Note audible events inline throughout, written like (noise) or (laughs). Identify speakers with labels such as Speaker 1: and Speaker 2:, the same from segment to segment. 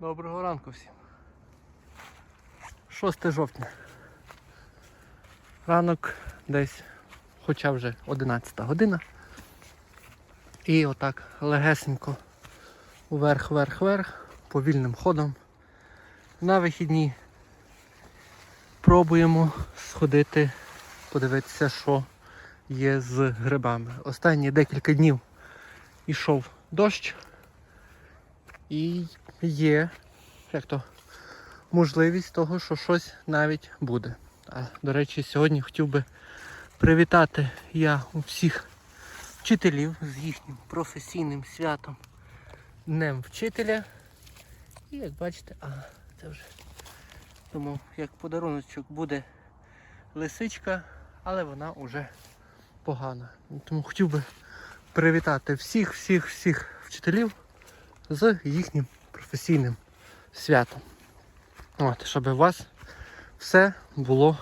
Speaker 1: Доброго ранку всім. 6 жовтня. Ранок десь, хоча вже 11 година. І отак легесенько вверх, вверх, вверх, повільним ходом. На вихідні пробуємо сходити, подивитися, що є з грибами. Останні декілька днів ішов дощ. І є як то, можливість того, що щось навіть буде. А, до речі, сьогодні хотів би привітати я у всіх вчителів з їхнім професійним святом Днем вчителя. І як бачите, а це вже тому як подаруночок буде лисичка, але вона вже погана. Тому хотів би привітати всіх, всіх, всіх вчителів з їхнім професійним святом. От, щоб у вас все було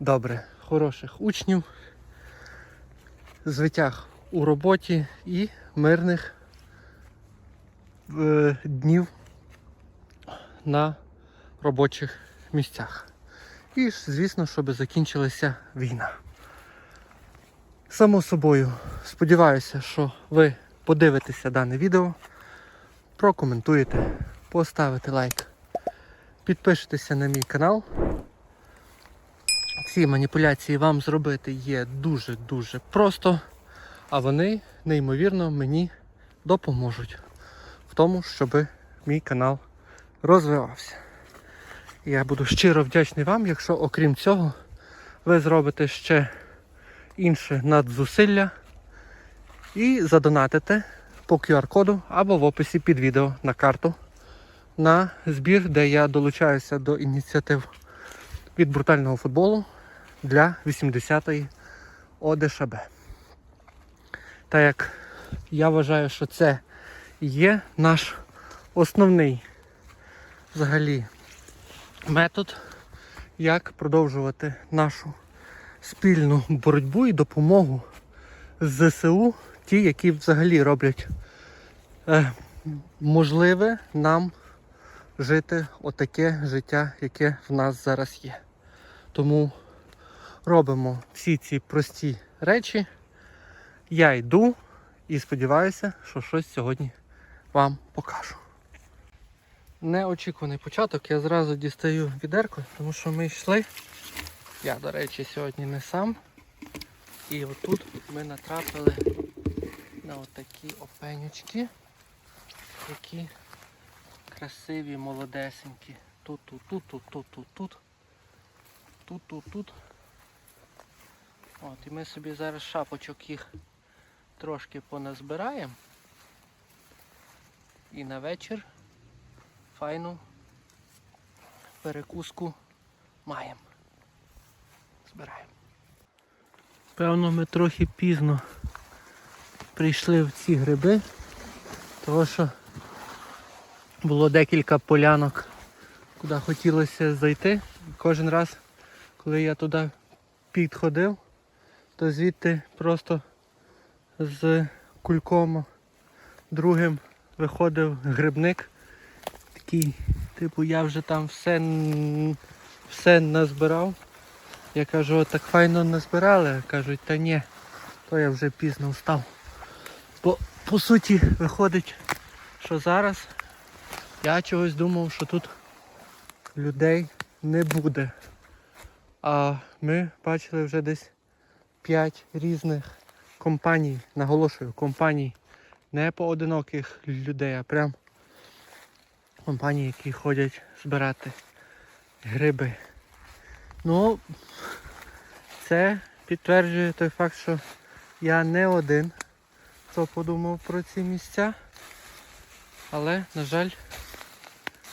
Speaker 1: добре. Хороших учнів, звитяг у роботі і мирних е, днів на робочих місцях. І звісно, щоб закінчилася війна. Само собою, сподіваюся, що ви подивитеся дане відео, прокоментуєте, поставите лайк, підпишетеся на мій канал. Ці маніпуляції вам зробити є дуже-дуже просто, а вони неймовірно мені допоможуть в тому, щоб мій канал розвивався. Я буду щиро вдячний вам, якщо окрім цього ви зробите ще інше надзусилля і задонатите по QR-коду або в описі під відео на карту на збір, де я долучаюся до ініціатив від брутального футболу для 80-ї ОДШБ. Так як я вважаю, що це є наш основний взагалі метод, як продовжувати нашу спільну боротьбу і допомогу з ЗСУ, ті, які взагалі роблять можливе нам жити отаке життя, яке в нас зараз є. Тому робимо всі ці прості речі. Я йду і сподіваюся, що щось сьогодні вам покажу. Неочікуваний початок, я зразу дістаю відерко, тому що ми йшли. Я, до речі, сьогодні не сам. І отут ми натрапили на отакі опенючки, які красиві, молодесенькі. Тут, тут, тут, тут, тут, тут, тут. Тут, тут, тут. От, і ми собі зараз шапочок їх трошки поназбираємо. І на вечір файну перекуску маємо. Збираємо. Певно, ми трохи пізно прийшли в ці гриби, тому що було декілька полянок, куди хотілося зайти. Кожен раз, коли я туди підходив, то звідти просто з кульком другим виходив грибник. Такий, типу, я вже там все, все назбирав. Я кажу, так файно назбирали. Кажуть, та ні, то я вже пізно встав. Бо по суті виходить, що зараз я чогось думав, що тут людей не буде. А ми бачили вже десь 5 різних компаній, наголошую, компаній, не поодиноких людей, а прям компанії, які ходять збирати гриби. Ну, це підтверджує той факт, що я не один, хто подумав про ці місця. Але, на жаль,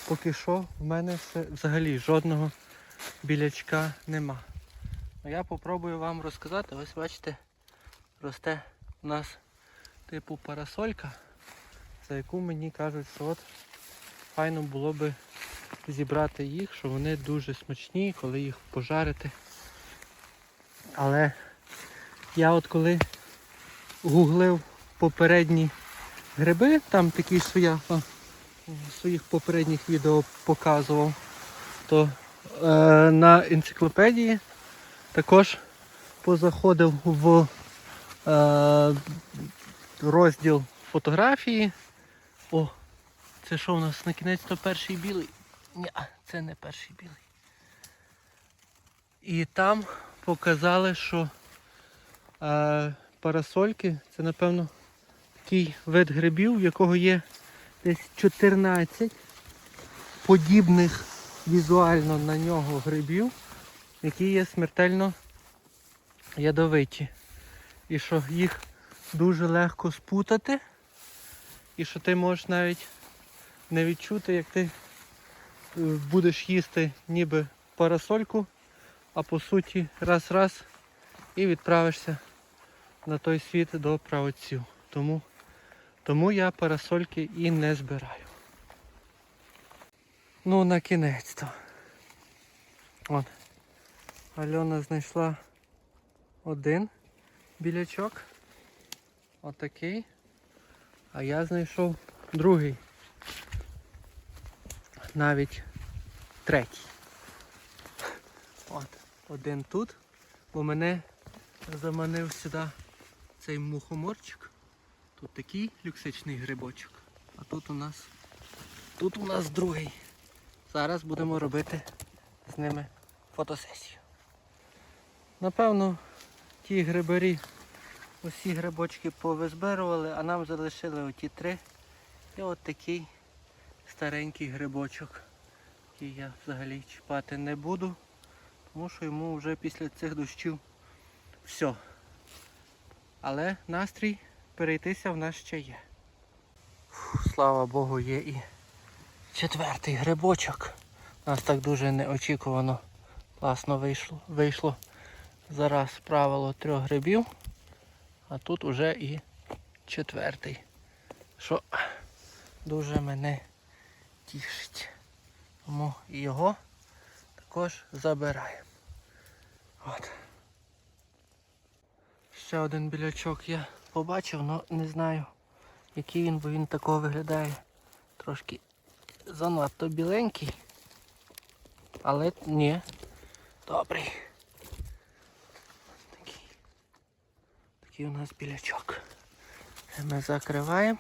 Speaker 1: поки що в мене взагалі жодного білячка нема. А я попробую вам розказати. Ось бачите, росте у нас типу парасолька, за яку мені кажуть, що от файно було би зібрати їх, що вони дуже смачні, коли їх пожарити. Але я от коли гуглив попередні гриби, там такі, що я в своїх попередніх відео показував, то е, на енциклопедії також позаходив в е, розділ фотографії. О, це що у нас на кінець то перший білий? Ні, це не перший білий. І там показали, що е, парасольки це напевно такий вид грибів, в якого є десь 14 подібних візуально на нього грибів, які є смертельно ядовиті. І що їх дуже легко спутати, і що ти можеш навіть не відчути, як ти е, будеш їсти ніби парасольку, а по суті раз-раз і відправишся на той світ до правоців. Тому, тому я парасольки і не збираю. Ну, на кінець то. От. Альона знайшла один білячок. Отакий. А я знайшов другий. Навіть третій. От, один тут, бо мене заманив сюди цей мухоморчик. Тут такий люксичний грибочок. А тут у нас тут у нас другий. Зараз будемо робити з ними фотосесію. Напевно, ті грибарі усі грибочки повизбирували, а нам залишили оті три. І от такий старенький грибочок, який я взагалі чіпати не буду, тому що йому вже після цих дощів все. Але настрій перейтися в нас ще є. Фу, слава Богу, є і четвертий грибочок. У нас так дуже неочікувано класно вийшло. вийшло. Зараз правило трьох грибів, а тут уже і четвертий. Що дуже мене тішить. Тому його також забираємо. От. Ще один білячок я побачив, але не знаю, який він, бо він такого виглядає трошки занадто біленький. Але ні, добрий. Такий, такий у нас білячок. Ми закриваємо,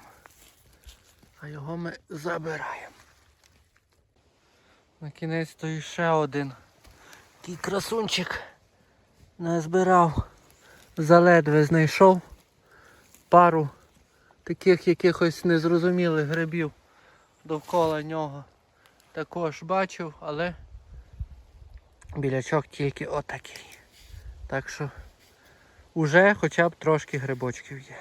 Speaker 1: а його ми забираємо. На кінець то ще один. Такий красунчик назбирав заледве знайшов пару таких якихось незрозумілих грибів довкола нього. Також бачив, але білячок тільки отакий. Так що уже хоча б трошки грибочків є.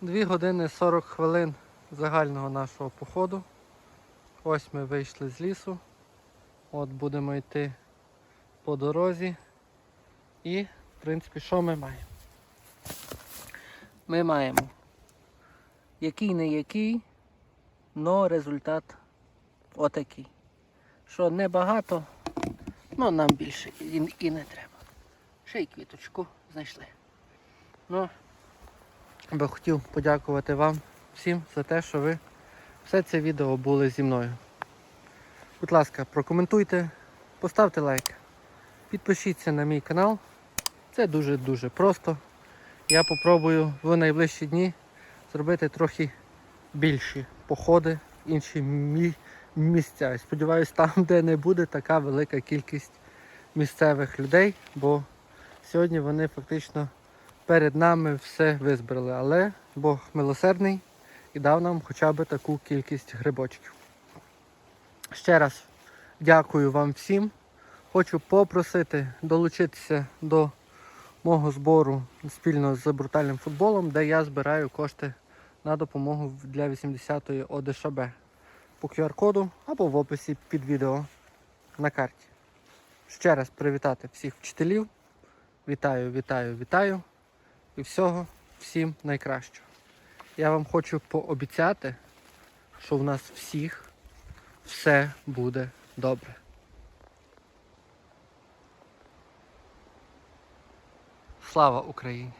Speaker 1: Дві години 40 хвилин загального нашого походу. Ось ми вийшли з лісу. От будемо йти по дорозі. І, в принципі, що ми маємо? Ми маємо який не який, але результат отакий. Що небагато, але нам більше і, і не треба. Ще й квіточку знайшли. Ну, би хотів подякувати вам всім за те, що ви все це відео були зі мною. Будь ласка, прокоментуйте, поставте лайк, підпишіться на мій канал. Це дуже-дуже просто. Я попробую в найближчі дні зробити трохи більші походи, інші мі- місця. Сподіваюсь, там, (laughs) де не буде така велика кількість місцевих людей, бо сьогодні вони фактично перед нами все визбрали. Але Бог милосердний і дав нам хоча б таку кількість грибочків. Ще раз дякую вам всім. Хочу попросити долучитися до мого збору спільно з брутальним футболом, де я збираю кошти на допомогу для 80-ї ОДШБ по QR-коду або в описі під відео на карті. Ще раз привітати всіх вчителів. Вітаю, вітаю, вітаю. І всього всім найкращого. Я вам хочу пообіцяти, що в нас всіх все буде добре. Слава Україні!